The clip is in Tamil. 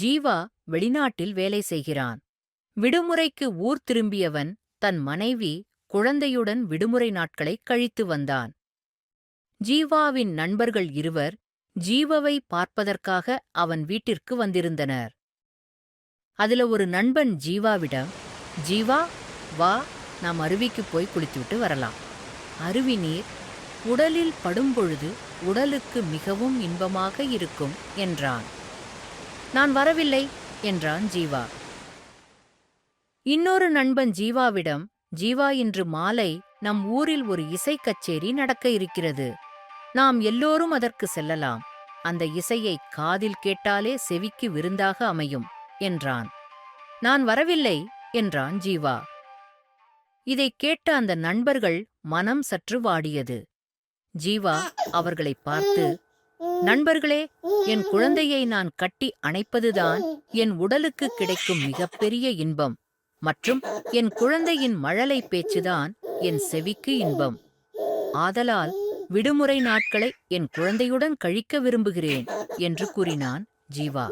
ஜீவா வெளிநாட்டில் வேலை செய்கிறான். விடுமுறைக்கு ஊர் திரும்பியவன் தன் மனைவி குழந்தையுடன் விடுமுறை நாட்களை கழித்து வந்தான். ஜீவாவின் நண்பர்கள் இருவர் ஜீவவை பார்ப்பதற்காக அவன் வீட்டிற்கு வந்திருந்தனர். அதுல ஒரு நண்பன் ஜீவாவிடம் ஜீவா வா நாம் அருவிக்கு போய் குளித்துவிட்டு வரலாம். அருவி நீர் உடலில் படும்பொழுது உடலுக்கு மிகவும் இன்பமாக இருக்கும் என்றான். நான் வரவில்லை என்றான் ஜீவா. இன்னொரு நண்பன் ஜீவாவிடம் ஜீவா இன்று மாலை நம் ஊரில் ஒரு இசைக் கச்சேரி நடக்க இருக்கிறது. நாம் எல்லோரும் அதற்கு செல்லலாம். அந்த இசையை காதில் கேட்டாலே செவிக்கு விருந்தாக அமையும் என்றான். நான் வரவில்லை என்றான் ஜீவா. இதைக் கேட்ட அந்த நண்பர்கள் மனம் சற்று வாடியது. ஜீவா அவர்களைப் பார்த்து நண்பர்களே என் குழந்தையை நான் கட்டி அணைப்பதுதான் என் உடலுக்கு கிடைக்கும் மிகப்பெரிய இன்பம். மற்றும் என் குழந்தையின் மழலை பேச்சுதான் என் செவிக்கு இன்பம். ஆதலால் விடுமுறை நாட்களை என் குழந்தையுடன் கழிக்க விரும்புகிறேன் என்று கூறினான் ஜீவா.